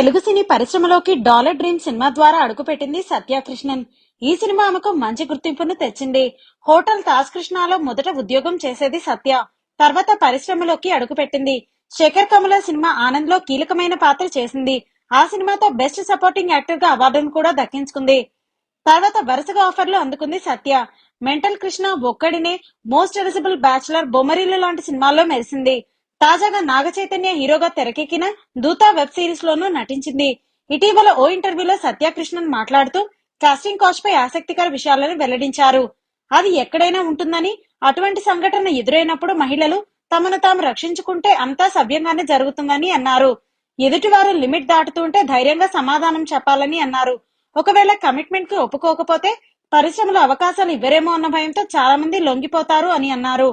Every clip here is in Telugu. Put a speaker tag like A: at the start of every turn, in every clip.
A: తెలుగు సినీ పరిశ్రమలోకి డాలర్ డ్రీమ్ సినిమా ద్వారా అడుగుపెట్టింది సత్యకృష్ణన్. ఈ సినిమా ఆమెకు మంచి గుర్తింపును తెచ్చింది. హోటల్ తాజ్ కృష్ణాలో మొదట ఉద్యోగం చేసేది సత్య. తర్వాత పరిశ్రమలోకి అడుగుపెట్టింది. శేఖర్ కమల సినిమా ఆనంద్లో కీలకమైన పాత్ర చేసింది. ఆ సినిమాతో బెస్ట్ సపోర్టింగ్ యాక్టర్గా అవార్డును కూడా దక్కించుకుంది. తర్వాత వరుసగా ఆఫర్లు అందుకుంది సత్య. మెంటల్ కృష్ణ ఒక్కడినే మోస్ట్ ఎలిజిబుల్ బ్యాచులర్ బొమ్మరీలు లాంటి సినిమాల్లో మెరిసింది. తాజాగా నాగ చైతన్య హీరోగా తెరకెక్కిన దూతా వెబ్ సిరీస్ లోనూ నటించింది. ఇటీవల ఓ ఇంటర్వ్యూలో సత్యకృష్ణన్ మాట్లాడుతూ కాస్టింగ్ కాచ్ పై ఆసక్తికర విషయాలను వెల్లడించారు. అది ఎక్కడైనా ఉంటుందని అటువంటి సంఘటన ఎదురైనప్పుడు మహిళలు తమను తాము రక్షించుకుంటే అంతా సవ్యంగానే జరుగుతుందని అన్నారు. ఎదుటివారు లిమిట్ దాటుతుంటే ధైర్యంగా సమాధానం చెప్పాలని అన్నారు. ఒకవేళ కమిట్మెంట్కి ఒప్పుకోకపోతే పరిశ్రమలో అవకాశాలు ఇవ్వరేమో అన్న భయంతో చాలా మంది లొంగిపోతారు అని అన్నారు.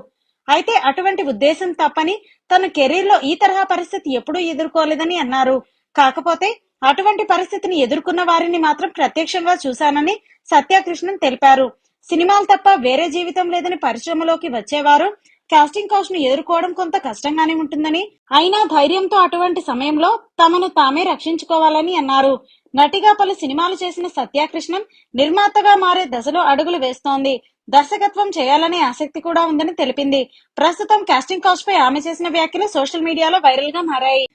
A: అయితే అటువంటి ఉద్దేశం తప్పని తన కెరీర్లో ఈ తరహా పరిస్థితి ఎప్పుడూ ఎదుర్కోలేదని అన్నారు. కాకపోతే అటువంటి పరిస్థితిని ఎదుర్కొన్న వారిని మాత్రం ప్రత్యక్షంగా చూశానని సత్యకృష్ణన్ తెలిపారు. సినిమాలు తప్ప వేరే జీవితం లేదని పరిశ్రమలోకి వచ్చేవారు కాస్టింగ్ కౌచ్ను ఎదుర్కోవడం కొంత కష్టంగానే ఉంటుందని అయినా ధైర్యంతో అటువంటి సమయంలో తమను తామే రక్షించుకోవాలని అన్నారు. నటిగా పలు సినిమాలు చేసిన సత్యకృష్ణన్ నిర్మాతగా మారే దశలో అడుగులు వేస్తోంది. దర్శకత్వం చేయాలనే ఆసక్తి కూడా ఉందని తెలిపింది. ప్రస్తుతం కాస్టింగ్ కౌచ్ పై ఆమె చేసిన వ్యాఖ్యలు సోషల్ మీడియాలో వైరల్గా మారాయి.